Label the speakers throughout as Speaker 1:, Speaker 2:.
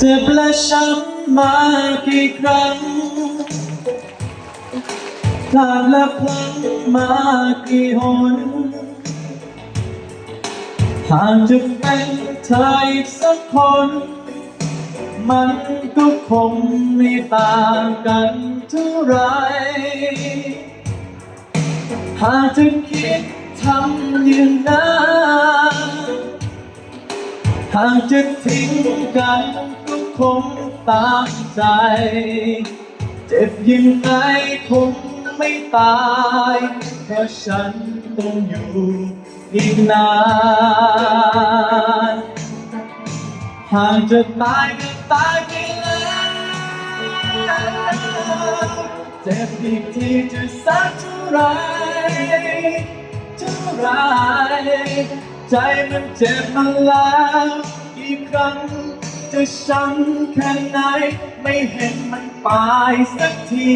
Speaker 1: เจ็บและช้ำมากี่ครั้งพลาดและพลั้งมากี่หนหากจะเป็นเธออีกสักคน มันก็คงไม่ต่างกันเท่าไร หากจะคิดทำอย่างนั้นหากจะทิ้งกัน ก็คงตามใจ เจ็บยังไงคงไม่ตาย เพราะฉันต้องอยู่อีกนานหากจะตายก็ตายไปแล้วเจ็บอีกทีจะสักเท่าไรเท่าไรใจมันเจ็บมาแล้วกี่ครั้ง จะช้ำแค่ไหน ไม่เห็นมันตายสักที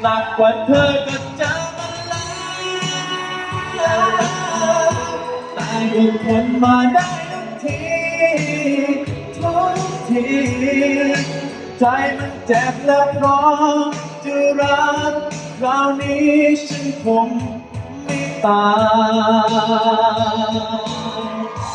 Speaker 1: หนักกว่าเธอก็เจอมาแล้วแต่ก็ทนมาได้ทุกทีทุกทีใจมันเจ็บและพร้อมจะรักคราวนี้ฉันคงไม่ตาย